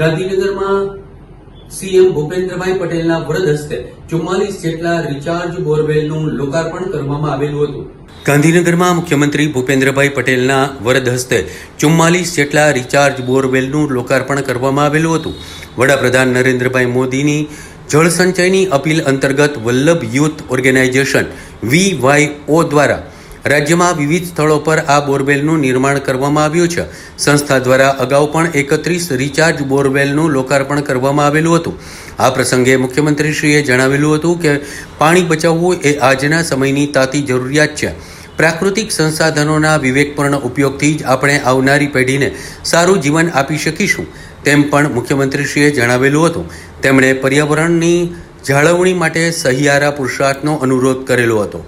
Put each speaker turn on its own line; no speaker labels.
ગાંધીનગરમાં સીએમ ભૂપેન્દ્રભાઈ પટેલના વરદ હસ્તે ચુમ્માલીસ જેટલા રિચાર્જ બોરવેલનું લોકાર્પણ કરવામાં આવેલું હતું. ગાંધીનગરમાં મુખ્યમંત્રી ભૂપેન્દ્રભાઈ પટેલના વરદ હસ્તે ચુમ્માલીસ જેટલા રિચાર્જ બોરવેલનું લોકાર્પણ કરવામાં આવેલું હતું. વડાપ્રધાન નરેન્દ્રભાઈ મોદીની જળ સંચયની અપીલ અંતર્ગત વલ્લભ યુથ ઓર્ગેનાઇઝેશન વીવાયઓ દ્વારા રાજ્યમાં વિવિધ સ્થળો પર આ બોરવેલનું નિર્માણ કરવામાં આવ્યું છે. સંસ્થા દ્વારા અગાઉ પણ એકત્રીસ રિચાર્જ બોરવેલનું લોકાર્પણ કરવામાં આવેલું હતું. આ પ્રસંગે મુખ્યમંત્રીશ્રીએ જણાવેલું હતું કે પાણી બચાવવું એ આજના સમયની તાતી જરૂરિયાત છે. પ્રાકૃતિક સંસાધનોના વિવેકપૂર્ણ ઉપયોગથી જ આપણે આવનારી પેઢીને સારું જીવન આપી શકીશું, તેમ પણ મુખ્યમંત્રીશ્રીએ જણાવેલું હતું. તેમણે પર્યાવરણની જાળવણી માટે સહિયારા પુરુષાર્થનો અનુરોધ કરેલો હતો.